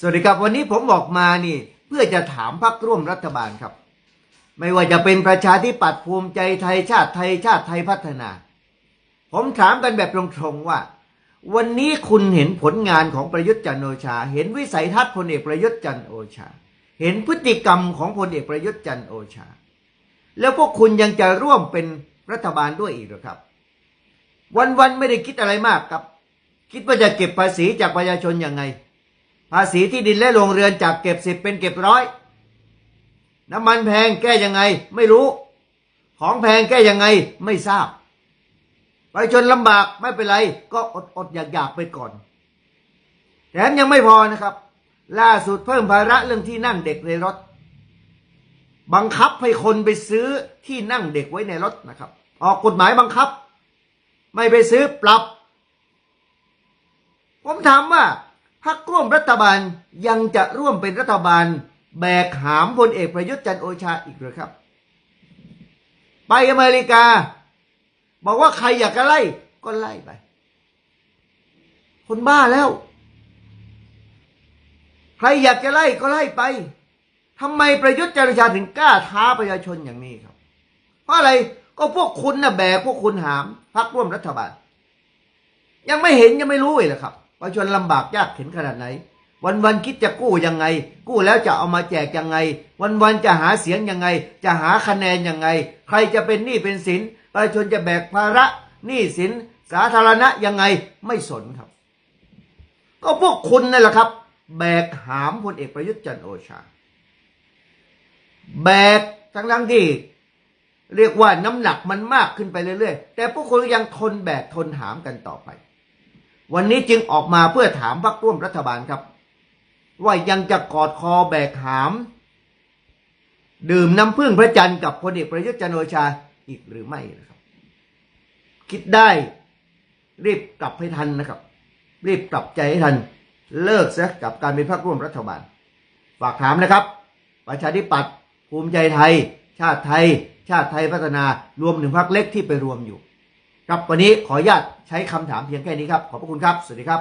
สวัสดีครับวันนี้ผมบอกมานี่เพื่อจะถามพักร่วมรัฐบาลครับ ไม่ว่าจะเป็นประชาธิปัตย์ภูมิใจไทยชาติไทยชาติไทยพัฒนา ผมถามกันแบบตรงๆว่า วันนี้คุณเห็นผลงานของประยุทธ์จันโอชา เห็นวิสัยทัศน์พลเอกประยุทธ์จันโอชา เห็นพฤติกรรมของพลเอกประยุทธ์จันโอชา แล้วพวกคุณยังจะร่วมเป็นรัฐบาลด้วยอีกหรือครับ วันๆไม่ได้คิดอะไรมากครับ คิดว่าจะเก็บภาษีจากประชาชนยังไง ภาษีที่ดินและโรงเรือนจากเก็บสิบเป็นเก็บร้อย น้ำมันแพงแก้ยังไงไม่รู้ ของแพงแก้ยังไงไม่ทราบประชาชนลำบากไม่เป็นไร ก็อดอดอยากอยากๆไปก่อนแถมยังไม่พอนะครับ ล่าสุดเพิ่มภาระเรื่องที่นั่งเด็กในรถ บังคับให้คนไปซื้อที่นั่งเด็กไว้ในรถนะครับ ออกกฎหมายบังคับ ไม่ไปซื้อปรับ ผมถามว่า รรคร่วมรัฐบาลยังจะร่วมเป็นรัฐบาลแบกหามพลเอกประยุทธ์จันโอชาอีกหรือครับ ไปอเมริกา บอกว่าใครอยากจะไล่ก็ไล่ไป คนบ้าแล้ว ใครอยากจะไล่ก็ไล่ไปทำไมประยุทธ์จันโอชาถึงกล้าท้าประชาชนอย่างนี้ครับ เพราะอะไรก็พวกคุณนะแบกพวกคุณหามพรรคร่วมรัฐบาล ยังไม่เห็นยังไม่รู้เลยครับ ประชาชนลำบากยากเข็นขนาดไหน วันวันๆคิดจะกู้ยังไง กู้แล้วจะเอามาแจกยังไง วันวันๆจะหาเสียงยังไง จะหาคะแนนยังไง ใครจะเป็นหนี้เป็นสินประชาชนจะแบกภาระหนี้สินสาธารณะยังไงไม่สนครับ ก็พวกคุณนั่นแหละครับ แบกหามพลเอกประยุทธ์จันโอชา แบกทั้งทั้งๆที่เรียกว่าน้ำหนักมันมากขึ้นไปเรื่อยๆ แต่พวกคนยังทนแบกทนหามกันต่อไป วันนี้จึงออกมาเพื่อถามพรรคร่วมรัฐบาลครับ ว่ายังจะกอดคอแบกหาม ดื่มน้ำพึ่งพระจันทร์กับพลเอกประยุทธ์จันโอชาอีกหรือไม่นะครับ คิดได้รีบกลับให้ทันนะครับ รีบกลับใจให้ทัน เลิกซะกับการเป็นพรรคร่วมรัฐบาล ฝากถามนะครับ ประชาธิปัตย์ภูมิใจไทย ชาติไทย ชาติไทยพัฒนารวมถึงพรรคเล็กที่ไปรวมอยู่ ครับวันนี้ขออนุญาตใช้คำถามเพียงแค่นี้ครับ ขอบพระคุณครับ สวัสดีครับ